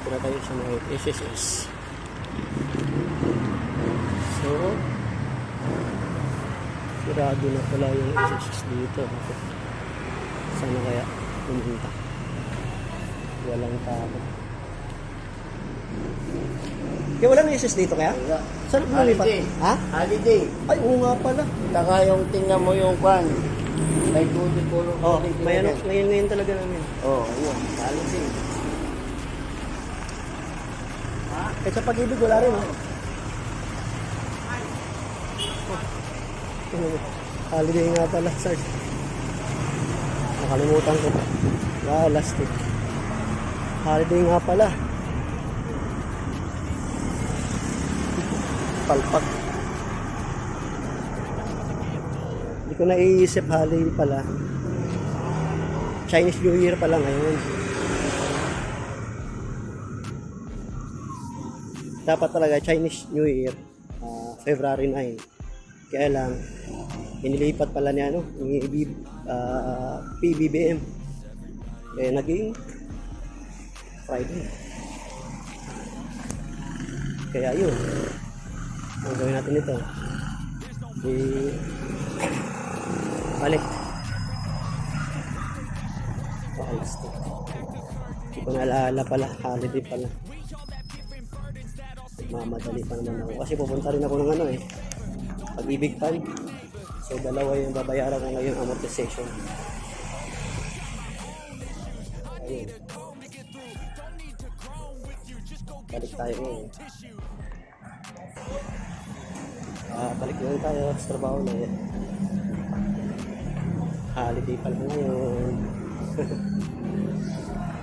Dito na tayo sa mga SSS. So, sirado na pala yung SSS dito. Sana kaya pumunta. Walang tao. Kaya walang SS dito kaya? Wala. Saan mo lumipat? Ha? Holiday. Ay, oo nga pala. Saka yung tingnan mo yung kwan. May puro. Oh, may ano, talaga. ngayon ngayon talaga namin. Oh, yun. Holiday. Kahit sa pag-ibig, wala rin, mo? Holiday nga pala, Sarge. Nakalimutan ko. Ah, last week. Holiday nga pala. Palpak. Hindi ko naiisip holiday pala. Chinese New Year pala ngayon. Dapat talaga Chinese New Year, ah, February 9. Kaya lang, inilipat pala ni ano, ni B- ah, PBBM. Kaya naging Friday. Kaya yun. Ang gawin natin ito. Di... Balik. Paalas to. Hindi ko naalala pala. Holiday pala mamadali pa naman ako. Kasi pupunta rin ako ng ano eh, pag-ibig pan. So dalawa yung babayaran ko ngayon amortization. Ayun. Balik tayo ngayon. Ah, balik na tayo sa trabaho na yan. Holiday pa lang ngayon.